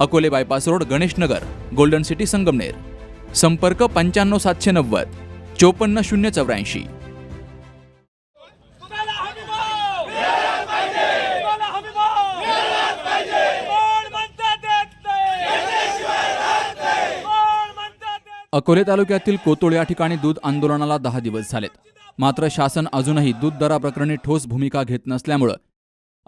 Akole bypass road Ganeshnagar golden city Sangamner. संपर्क पंच्याण्णव सातशे नव्वद चोपन्न शून्य चौऱ्याऐंशी. अकोले तालुक्यातील कोतुळ या ठिकाणी दूध आंदोलनाला दहा दिवस झालेत. मात्र शासन अजूनही दूध दराप्रकरणी ठोस भूमिका घेत नसल्यामुळं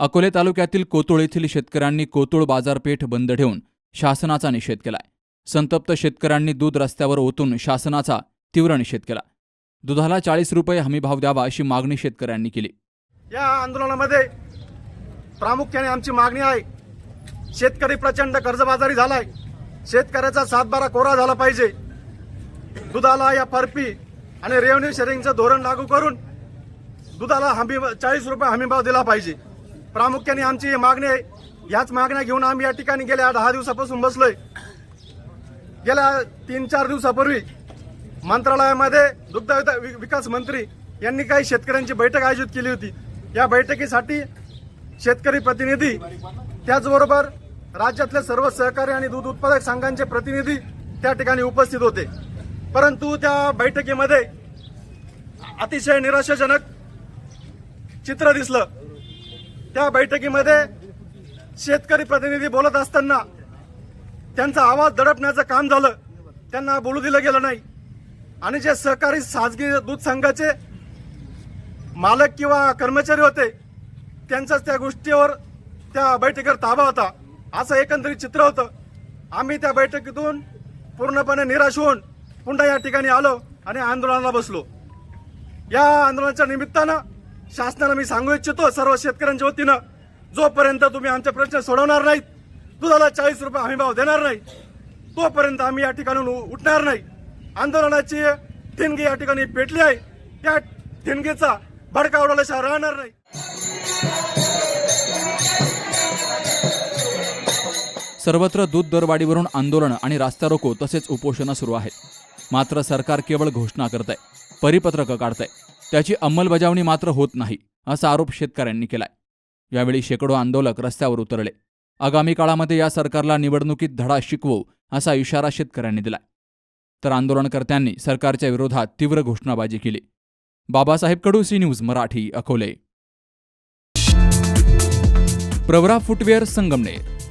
अकोले तालुक्यातील कोतुळ येथील शेतकऱ्यांनी कोतुळ बाजारपेठ बंद ठेवून शासनाचा निषेध केलाय. संतप्त शेतकऱ्यांनी दूध रस्त्यावर ओतून शासनाचा तीव्र निषेध केला. दुधाला चाळीस रुपये हमीभाव द्यावा अशी मागणी शेतकऱ्यांनी केली. या आंदोलनामध्ये प्रामुख्याने आमची मागणी आहे शेतकरी प्रचंड कर्जबाजारी झालाय. शेतकऱ्याचा सातबारा कोरा झाला पाहिजे. दुधाला या फरपी आणि रेव्हन्यू शेअरिंगचं धोरण लागू करून दुधाला हमी चाळीस रुपये हमीभाव दिला पाहिजे. प्रामुख्याने आमची मागणी आहे. याच मागण्या घेऊन आम्ही या ठिकाणी गेल्या दहा दिवसापासून बसलोय. गेल्या तीन चार दिवसापूर्वी मंत्रालयामध्ये दुग्ध वि- विकास मंत्री यांनी काही शेतकऱ्यांची बैठक आयोजित केली होती. या बैठकीसाठी शेतकरी प्रतिनिधी त्याचबरोबर राज्यातले सर्व सहकारी आणि दूध उत्पादक संघांचे प्रतिनिधी त्या ठिकाणी उपस्थित होते. परंतु त्या बैठकीमध्ये अतिशय निराशाजनक चित्र दिसलं. त्या बैठकीमध्ये शेतकरी प्रतिनिधी बोलत असताना त्यांचा आवाज दडपण्याचं काम झालं. त्यांना बोलू दिलं गेलं नाही. आणि जे सहकारी खाजगी दूध संघाचे मालक किंवा कर्मचारी होते त्यांचाच त्या गोष्टीवर त्या बैठकीवर ताबा होता. असं एकंदरीत चित्र होतं. आम्ही त्या बैठकीतून पूर्णपणे निराश होऊन पुन्हा या ठिकाणी आलो आणि आंदोलनाला बसलो. या आंदोलनाच्या निमित्तानं शासनाला मी सांगू इच्छितो सर्व शेतकऱ्यांच्या वतीनं जोपर्यंत तुम्ही आमचे प्रश्न सोडवणार नाहीत दुधाला चाळीस रुपये हमी भाव देणार नाही तोपर्यंत आम्ही या ठिकाणून उठणार नाही. आंदोलनाची ठिणगी या ठिकाणी पेटली आहे. त्या ठिणगीचा भडका उडवल्याशिवाय राहणार नाही. सर्वत्र दूध दरवाढीवरून आंदोलन आणि रास्ता रोको तसेच उपोषणं सुरू आहेत. मात्र सरकार केवळ घोषणा करत आहे परिपत्रकं काढतंय. त्याची अंमलबजावणी मात्र होत नाही असा आरोप शेतकऱ्यांनी केलाय. यावेळी शेकडो आंदोलक रस्त्यावर उतरले. आगामी काळामध्ये या सरकारला निवडणुकीत धडा शिकवू असा इशारा शेतकऱ्यांनी दिलाय. तर आंदोलनकर्त्यांनी सरकारच्या विरोधात तीव्र घोषणाबाजी केली. Babasaheb Kadu C news Marathi Akole. Pravara footwear Sangamner